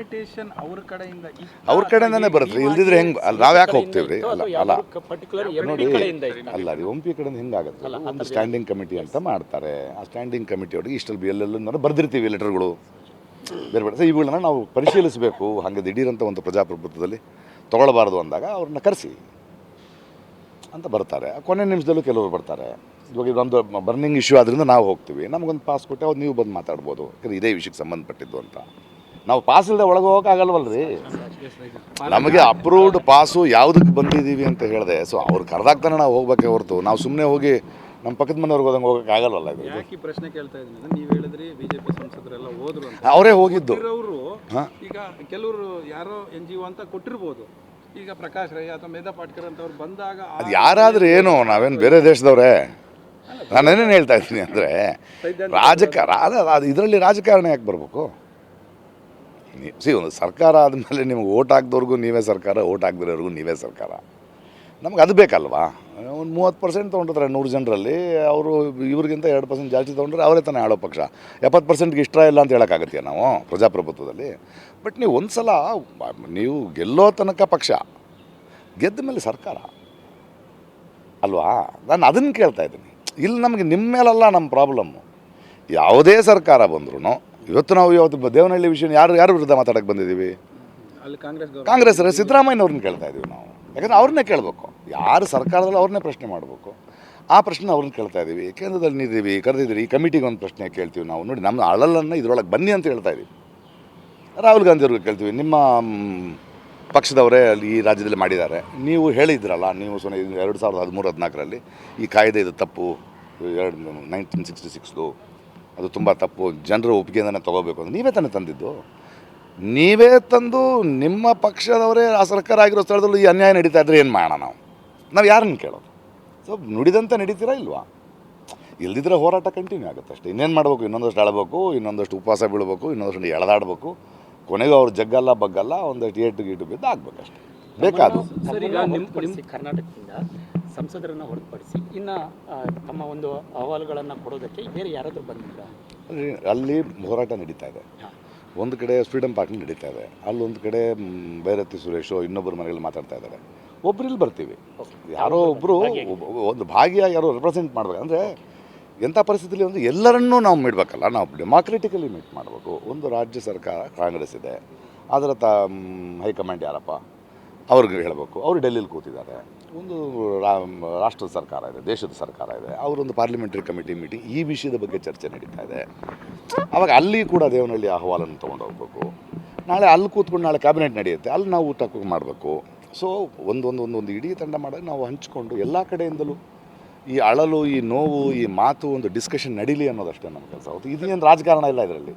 Invitation ಅವ್ರ ಕಡೆಯಿಂದ ಅವ್ರ ಕಡೆಯಿಂದನೇ ಬರುತ್ತೆ. ಇಲ್ದಿದ್ರೆ ಹೆಂಗೆ ಅಲ್ಲ ನಾವು ಯಾಕೆ ಹೋಗ್ತೀವಿ? ರೀ ಅಲ್ಲ ಅಲ್ಲ. ಪರ್ಟಿಕ್ಯುಲರ್ ನೋಡಿ ಅಲ್ಲ ರೀ ಪಿ ಕಡೆಯಿಂದ ಹೆಂಗಾಗುತ್ತೆ. ಒಂದು ಸ್ಟ್ಯಾಂಡಿಂಗ್ ಕಮಿಟಿ ಅಂತ ಮಾಡ್ತಾರೆ. ಆ ಸ್ಟ್ಯಾಂಡಿಂಗ್ ಕಮಿಟಿ ಅವ್ರಿಗೆ ಇಷ್ಟಲ್ಲಿ ಬಿ ಎಲ್ಲೆಲ್ಲ ಬರ್ದಿರ್ತೀವಿ ಲೆಟರ್ಗಳು ಬೇರೆ ಬೇರೆ. ಇವುಗಳನ್ನ ನಾವು ಪರಿಶೀಲಿಸಬೇಕು. ಹಾಗೆ ದಿಢೀರಂತ ಒಂದು ಪ್ರಜಾಪ್ರಭುತ್ವದಲ್ಲಿ ತೊಗೊಳ್ಬಾರ್ದು ಅಂದಾಗ ಅವ್ರನ್ನ ಕರೆಸಿ ಅಂತ ಬರ್ತಾರೆ. ಕೊನೆ ನಿಮಿಷದಲ್ಲೂ ಕೆಲವರು ಬರ್ತಾರೆ. ಇವಾಗ ಇದೊಂದು ಬರ್ನಿಂಗ್ ಇಶ್ಯೂ ಆದ್ರಿಂದ ನಾವು ಹೋಗ್ತೀವಿ. ನಮಗೊಂದು ಪಾಸ್ ಕೊಟ್ಟೆ ಅವ್ರು ನೀವು ಬಂದು ಮಾತಾಡ್ಬೋದು. ಯಾಕಂದ್ರೆ ಇದೇ ವಿಷಯಕ್ಕೆ ಸಂಬಂಧಪಟ್ಟಿದ್ದು ಅಂತ. ನಾವು ಪಾಸ್ ಇಲ್ಲದೆ ಒಳಗೆ ಹೋಗೋಕ್ಕಾಗಲ್ವಲ್ರಿ ನಮಗೆ ಅಪ್ರೂವ್ಡ್ ಪಾಸು ಯಾವುದಕ್ಕೆ ಬಂದಿದ್ದೀವಿ ಅಂತ ಹೇಳಿದೆ. ಸೊ ಅವ್ರು ಕರೆದಾಗ್ತಾನೆ ನಾವು ಹೋಗ್ಬೇಕೆ ಹೊರತು. ನಾವು ಸುಮ್ಮನೆ ಹೋಗಿ ನಮ್ಮ ಪಕ್ಕದ ಮನೆಯವ್ರಿಗೆ ಹೋದಂಗೆ ಹೋಗಕ್ಕೆ ಆಗಲ್ಲ ಇದು? ಯಾಕೆ ಈ ಪ್ರಶ್ನೆ ಕೇಳ್ತಾ ಇದ್ದೀನಿ ನೀವು ಹೇಳಿದ್ರಿ ಬಿಜೆಪಿ ಸಂಸದರೆಲ್ಲ ಹೋದ್ರು ಅಂತ. ಅವರೇ ಹೋಗಿದ್ದು. ಅವರು. ಈಗ ಕೆಲವರು ಯಾರೋ ಎನ್ ಜಿ ಒ ಅಂತ ಕೊಟ್ಟಿರ್ಬೋದು. ಈಗ ಪ್ರಕಾಶ್ ರೈ ಅಥವಾ ಮೇಧಾ ಪಾಟ್ಕರ್ ಅಂತ ಅವ್ರು ಬಂದಾಗ ಅದು ಯಾರಾದ್ರೂ ಏನು? ನಾವೇನು ಬೇರೆ ದೇಶದವ್ರೆ? ನಾನೇನೇನು ಹೇಳ್ತಾ ಇದ್ದೀನಿ ಅಂದರೆ ರಾಜಕಾರ ಅದು ಇದರಲ್ಲಿ ರಾಜಕಾರಣ ಯಾಕೆ ಬರಬೇಕು? ಸಿ, ಒಂದು ಸರ್ಕಾರ ಆದಮೇಲೆ ನಿಮ್ಗೆ ಓಟ್ ಹಾಕ್ದವ್ರಿಗೂ ನೀವೇ ಸರ್ಕಾರ ಓಟ್ ಹಾಕ್ದಿರೋರ್ಗೂ ನೀವೇ ಸರ್ಕಾರ. ನಮ್ಗೆ ಅದು ಬೇಕಲ್ವಾ? ಒಂದು ಮೂವತ್ತು ಪರ್ಸೆಂಟ್ ತೊಗೊಂಡಿರ್ತಾರೆ ನೂರು ಜನರಲ್ಲಿ, ಅವರು ಇವ್ರಿಗಿಂತ ಎರಡು ಪರ್ಸೆಂಟ್ ಜಾಸ್ತಿ ತೊಗೊಂಡ್ರೆ ಅವರೇ ತಾನೇ ಆಳೋ ಪಕ್ಷ. ಎಪ್ಪತ್ತು ಪರ್ಸೆಂಟ್ಗೆ ಇಷ್ಟ ಇಲ್ಲ ಅಂತ ಹೇಳೋಕ್ಕಾಗತ್ತೀಯ ನಾವು ಪ್ರಜಾಪ್ರಭುತ್ವದಲ್ಲಿ? ಬಟ್ ನೀವು ಒಂದು ಸಲ ನೀವು ಗೆಲ್ಲೋ ತನಕ ಪಕ್ಷ, ಗೆದ್ದ ಮೇಲೆ ಸರ್ಕಾರ. ಅಲ್ವಾ? ನಾನು ಅದನ್ನು ಕೇಳ್ತಾ ಇದ್ದೀನಿ. ಇಲ್ಲಿ ನಮಗೆ ನಿಮ್ಮ ಮೇಲಲ್ಲ ನಮ್ಮ ಪ್ರಾಬ್ಲಮ್ಮು ಯಾವುದೇ ಸರ್ಕಾರ ಬಂದ್ರೂ ಇವತ್ತು ನಾವು ಇವತ್ತು ದೇವನಹಳ್ಳಿ ವಿಷಯ ಯಾರು ಯಾರು ವಿರುದ್ಧ ಮಾತಾಡಕ್ಕೆ ಬಂದಿದ್ದೀವಿ? ಅಲ್ಲಿ ಕಾಂಗ್ರೆಸ್ ಗೌರವ ಕಾಂಗ್ರೆಸ್ ಸಿದ್ದರಾಮಯ್ಯನವ್ರನ್ನ ಕೇಳ್ತಾ ಇದ್ದೀವಿ ನಾವು. ಯಾಕಂದ್ರೆ ಅವ್ರನ್ನೇ ಕೇಳಬೇಕು. ಯಾರು ಸರ್ಕಾರದಲ್ಲಿ ಅವ್ರನ್ನೇ ಪ್ರಶ್ನೆ ಮಾಡಬೇಕು. ಆ ಪ್ರಶ್ನೆ ಅವ್ರನ್ನ ಕೇಳ್ತಾ ಇದ್ದೀವಿ. ಕೇಂದ್ರದಲ್ಲಿ ನೀಡಿದ್ದೀವಿ ಕರೆದಿದ್ದೀರಿ ಈ ಕಮಿಟಿಗೆ ಒಂದು ಪ್ರಶ್ನೆ ಕೇಳ್ತೀವಿ ನಾವು. ನೋಡಿ ನಮ್ಮ ಅಳಲನ್ನು ಇದರೊಳಗೆ ಬನ್ನಿ ಅಂತ ಹೇಳ್ತಾ ಇದ್ದೀವಿ. ರಾಹುಲ್ ಗಾಂಧಿ ಅವ್ರಿಗೆ ಕೇಳ್ತೀವಿ ನಿಮ್ಮ ಪಕ್ಷದವರೇ ಅಲ್ಲಿ ಈ ರಾಜ್ಯದಲ್ಲಿ ಮಾಡಿದ್ದಾರೆ. ನೀವು ಹೇಳಿದ್ರಲ್ಲ ನೀವು ಸೊನ್ನೆ ಎರಡು ಸಾವಿರದ ಹದಿಮೂರು ಹದಿನಾಲ್ಕರಲ್ಲಿ ಈ ಕಾಯ್ದೆ ಇದು ತಪ್ಪು. ಎರಡು ನೈನ್ಟೀನ್ ಸಿಕ್ಸ್ಟಿ ಸಿಕ್ಸ್ದು. ಅದು ತುಂಬ ತಪ್ಪು. ಜನರ ಒಪ್ಪಿಗೆಯಿಂದನೇ ತೊಗೋಬೇಕು ಅಂತ. ನೀವೇ ತಾನೇ ತಂದಿದ್ದು. ನೀವೇ ತಂದು ನಿಮ್ಮ ಪಕ್ಷದವರೇ ಆ ಸರ್ಕಾರ ಆಗಿರೋ ಸ್ಥಳದಲ್ಲೂ ಈ ಅನ್ಯಾಯ ನಡೀತಾ ಇದ್ರೆ ಏನು ಮಾಡೋಣ ನಾವು? ನಾವು ಯಾರನ್ನು ಕೇಳೋದು? ಸೊ ನುಡಿದಂತೆ ನಡೀತೀರಾ ಇಲ್ವಾ? ಇಲ್ದಿದ್ರೆ ಹೋರಾಟ ಕಂಟಿನ್ಯೂ ಆಗುತ್ತೆ ಅಷ್ಟೇ. ಇನ್ನೇನು ಮಾಡಬೇಕು? ಇನ್ನೊಂದಷ್ಟು ಅಳಬೇಕು ಇನ್ನೊಂದಷ್ಟು ಉಪವಾಸ ಬೀಳಬೇಕು ಇನ್ನೊಂದಷ್ಟು ಎಳೆದಾಡಬೇಕು. ಕೊನೆಗೂ ಅವ್ರು ಜಗ್ಗಲ್ಲ ಬಗ್ಗಲ್ಲ ಒಂದಷ್ಟು ಏಟು ಗೀಟು ಬಿದ್ದು ಆಗ್ಬೇಕಷ್ಟೆ ಅಷ್ಟೇ. ಸರ್ ಈಗ ಹೊರತುಪಡಿಸಿ ಕರ್ನಾಟಕದಿಂದ ಸಂಸದರನ್ನ ಹೊರತುಪಡಿಸಿ ಇನ್ನು ತಮ್ಮ ಒಂದು ಅಹವಾಲುಗಳನ್ನು ಕೊಡೋದಕ್ಕೆ ಬೇರೆ ಯಾರಾದರೂ ಬಂದಿಲ್ಲ ಅಲ್ಲಿ ಅಲ್ಲಿ ಹೋರಾಟ ನಡೀತಾ ಇದೆ. ಒಂದು ಕಡೆ ಫ್ರೀಡಮ್ ಪಾರ್ಟಿ ನಡೀತಾ ಇದೆ. ಅಲ್ಲೊಂದು ಕಡೆ ಭೈರತಿ ಸುರೇಶು ಇನ್ನೊಬ್ಬರ ಮನೆಯಲ್ಲಿ ಮಾತಾಡ್ತಾ ಇದ್ದಾರೆ. ಒಬ್ರು ಇಲ್ಲಿ ಬರ್ತೀವಿ ಯಾರೋ ಒಬ್ಬರು ಒಂದು ಭಾಗಿಯಾಗಿ ಯಾರೋ ರೆಪ್ರೆಸೆಂಟ್ ಮಾಡ್ಬೇಕು. ಅಂದರೆ ಎಂಥ ಪರಿಸ್ಥಿತಿಲಿ ಒಂದು ಎಲ್ಲರನ್ನೂ ನಾವು ಮೀಡ್ಬೇಕಲ್ಲ ನಾವು ಡೆಮಾಕ್ರೆಟಿಕಲಿ ಮೀಟ್ ಮಾಡಬೇಕು. ಒಂದು ರಾಜ್ಯ ಸರ್ಕಾರ ಕಾಂಗ್ರೆಸ್ ಇದೆ. ಅದರ ತ ಹೈಕಮಾಂಡ್ ಯಾರಪ್ಪ? ಅವ್ರಿಗೆ ಹೇಳಬೇಕು. ಅವರು ಡೆಲ್ಲಿಲಿ ಕೂತಿದ್ದಾರೆ. ಒಂದು ರಾಷ್ಟ್ರದ ಸರ್ಕಾರ ಇದೆ, ದೇಶದ ಸರ್ಕಾರ ಇದೆ. ಅವರೊಂದು ಪಾರ್ಲಿಮೆಂಟರಿ ಕಮಿಟಿ ಮೀಟಿಂಗ್ ಈ ವಿಷಯದ ಬಗ್ಗೆ ಚರ್ಚೆ ನಡೀತಾ ಇದೆ. ಆವಾಗ ಅಲ್ಲಿ ಕೂಡ ದೇವನಹಳ್ಳಿ ಅಹವಾಲನ್ನು ತೊಗೊಂಡು ಹೋಗ್ಬೇಕು. ನಾಳೆ ಅಲ್ಲಿ ಕೂತ್ಕೊಂಡು ನಾಳೆ ಕ್ಯಾಬಿನೆಟ್ ನಡೆಯುತ್ತೆ. ಅಲ್ಲಿ ನಾವು ಊಟ ಮಾಡಬೇಕು. ಸೊ ಒಂದೊಂದು ಒಂದೊಂದು ಒಂದು ಒಂದು ಇಡೀ ತಂಡ ಮಾಡೋದು ನಾವು ಹಂಚ್ಕೊಂಡು ಎಲ್ಲ ಕಡೆಯಿಂದಲೂ ಈ ಅಳಲು, ಈ ನೋವು, ಈ ಮಾತು ಒಂದು ಡಿಸ್ಕಷನ್ ನಡೀಲಿ ಅನ್ನೋದಷ್ಟೇ ನಮ್ಮ ಕೆಲಸ. ಇದು ಇದೇನು ರಾಜಕಾರಣ ಇಲ್ಲ ಇದರಲ್ಲಿ.